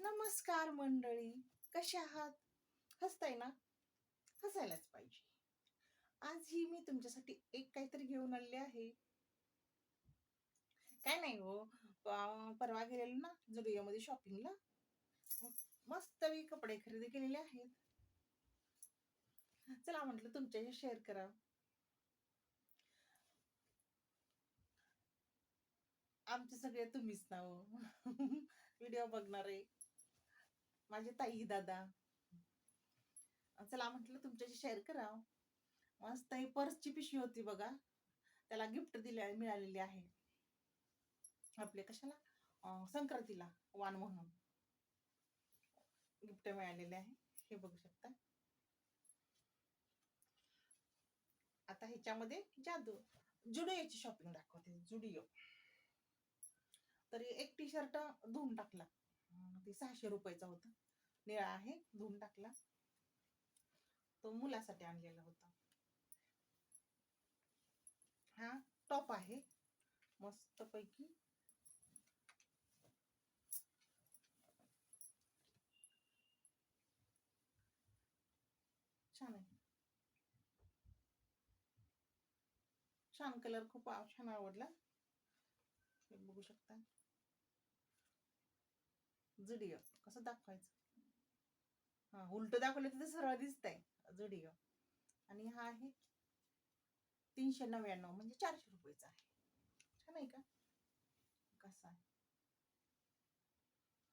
नमस्कार मंडळी कसे आहात? हसताय ना? हसायलाच पाहिजे. आज ही मी तुमच्यासाठी एक काहीतरी घेऊन आले आहे. काय नाही हो परवा गेलेलो ना जुडिओमध्ये शॉपिंगला मस्त मी कपडे खरेदी केलेले आहेत. चला म्हटलं तुमच्याशी शेअर करा आमचे सगळे तुम्हीच ना हो. व्हिडिओ बघणारे. माझे ताई दादा. चला म्हटलं तुमच्याशी शेअर करा मस्त ही पर्सची पिशवी होती बघा. त्याला गिफ्ट दिले मिळालेली आहे. आपले कशाला? अं, संक्रांतीला वाण म्हणून. गिफ्ट मिळालेले आहे. हे बघू शकता. आता ह्याच्यामध्ये जादू. जुडिओची शॉपिंग दाखवते जुडिओ. तरी एक टी शर्ट धुवून टाकला. ते सहाशे रुपयाचा होता. निळा आहे धुवून टाकला. तो मुलासाठी आणलेला होता. हा टॉप आहे. मस्त पैकी छान आहे. छान कलर खूप छान आवडला. बघू शकता. जुडिओ कसं दाखवायचं? हा उलट दाखवलं तर सरळ सरळ आहे जुडिओ आणि हा आहे तीनशे नव्याण्णव म्हणजे चारशे रुपयेचा आहे. छान आहे का? कसा आहे?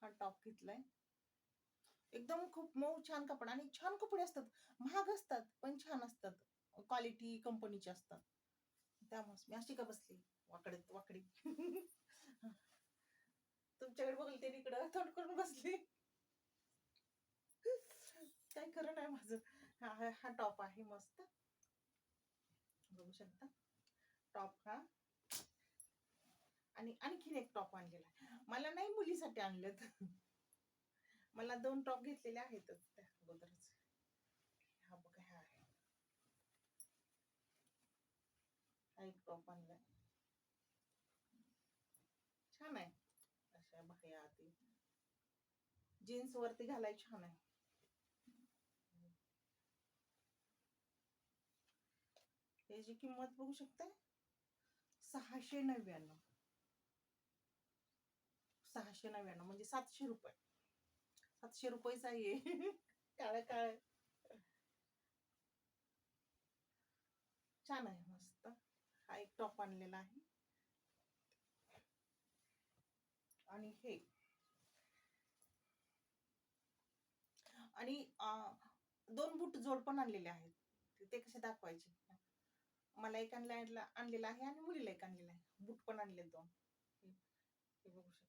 हा टॉप घेतलाय. एकदम खूप मऊ छान कपडा आणि छान कपडे असतात. महाग असतात पण छान असतात. क्वालिटी कंपनीचे असतात. त्यामुळे मी अशी का बसली? वाकडे वाकडी. तुमच्याकडे बघली ते इकडं तोंड करून बसली. काय खरं नाही माझं. हा हा- हा टॉप आहे मस्त. बघू शकता. टॉप हा. आणि आणखीन एक टॉप आणलेला आहे. मला नाही मुलीसाठी आणलेत. मला दोन टॉप घेतलेले आहेतच त्या अगोदरच. हा बघा हा आहे. हा एक टॉप आणलाय. छान आहे. जीन्स वरती घालाय छान आहे याची किंमत बघू शकताय? सहाशे नव्याण्णव. सहाशे नव्याण्णव म्हणजे सातशे रुपये. सातशे रुपयेच आहे. काळ काळ. छान आहे मस्त. हा एक टॉप आणलेला आहे. आणि हे आणि दोन बूट जोड पण आणलेले आहेत. ते- कसे दाखवायचे? मला एक आणला आणलेला आहे आणि मुलीला एक आणलेला आहे. बूट पण आणले दोन. हे बघू शकता.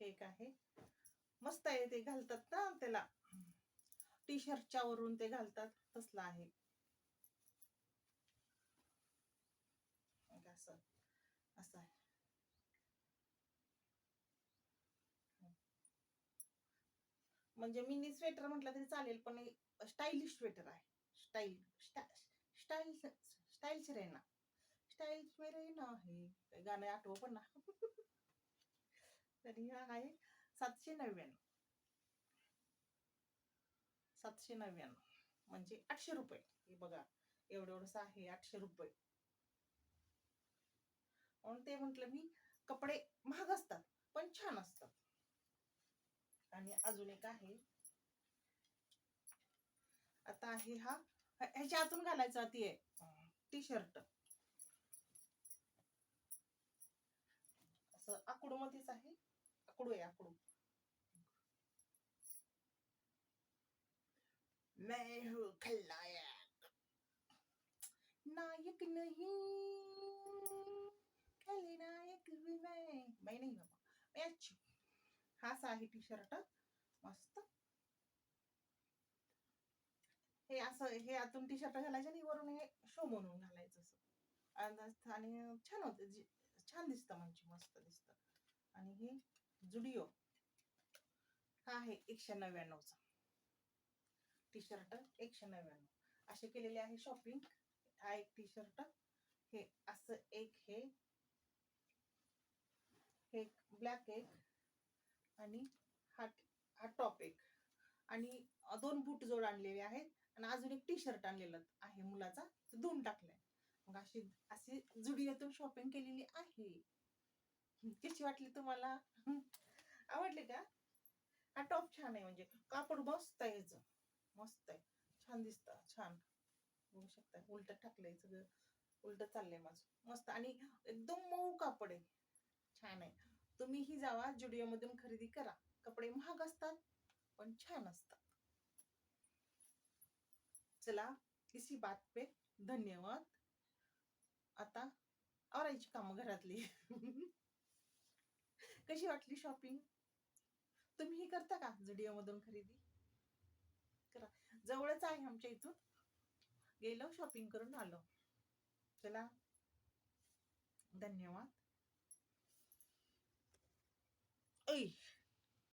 एक आहे. मस्त आहे ते घालतात ना त्याला. टी शर्टच्या वरून ते घालतात. तसला आहे. असं असं आहे. म्हणजे मिनी स्वेटर म्हटलं तरी चालेल पण स्टाईलिश स्वेटर आहे. स्टाईल स्टाईल स्टाईल रेना. स्टाईल रेना आहे. गाणं आठवं पण ना. तरी हा आहे सातशे नव्याण्णव. सातशे नव्याण्णव. म्हणजे आठशे रुपये. हे बघा एवढं एवढंसं आहे आठशे रुपये. म्हणून ते म्हटलं मी कपडे महाग असतात पण छान असतात. आणि अजून एक आहे. आता आहे हा ह्याच्या आतून घालायचा ती आहे टी शर्ट असं आकडू मध्येच आहे. आकडू आहे आकडू. मैं हूँ खलनायक. नायक नहीं खलनायक भी मैं. मैं नहीं बाबा मैं अच्छी हूँ. आहे टी शर्ट मस्त. हे असं हे आतून टी शर्ट घालायचं आणि वरून हे शो म्हणून घालायचं असं. आणि- छान होतं छान दिसतं म्हणजे मस्त दिसतं. आणि हे जुडिओ. हा आहे एकशे नव्याण्णवचा. टी शर्ट एकशे नव्याण्णव. असे केलेले आहे शॉपिंग हा एक टी शर्ट हे असं एक हे हे ब्लॅक एक. आणि हा हा टॉप एक आणि दोन बूट जोड आणलेले आहेत आणि अजून एक टी शर्ट आणलेला आहे मुलाचा. तो टाकलाय. मग अशी अशी जुडियातून शॉपिंग केलेली आहे. कशी वाटली तुम्हाला? आवडली का? हा टॉप छान आहे म्हणजे. कापड मस्त आहे ह्याचं मस्त आहे. छान दिसतं. छान. बघू शकता उलट टाकलंय सगळं. उलट चाललंय माझं. मस्त. आणि एकदम मऊ कापड आहे. छान आहे. तुम्हीही जावा जुडिओमधून खरेदी करा. कपडे महाग असतात पण छान असतात. चला इसी बात पे धन्यवाद. आता आवरायची कामं घरातली. कशी वाटली शॉपिंग तुम्हीही करता का जुडिओ मधून खरेदी? करा. जवळच आहे आमच्या इथून. गेलो शॉपिंग करून आलो. चला. धन्यवाद. 哎、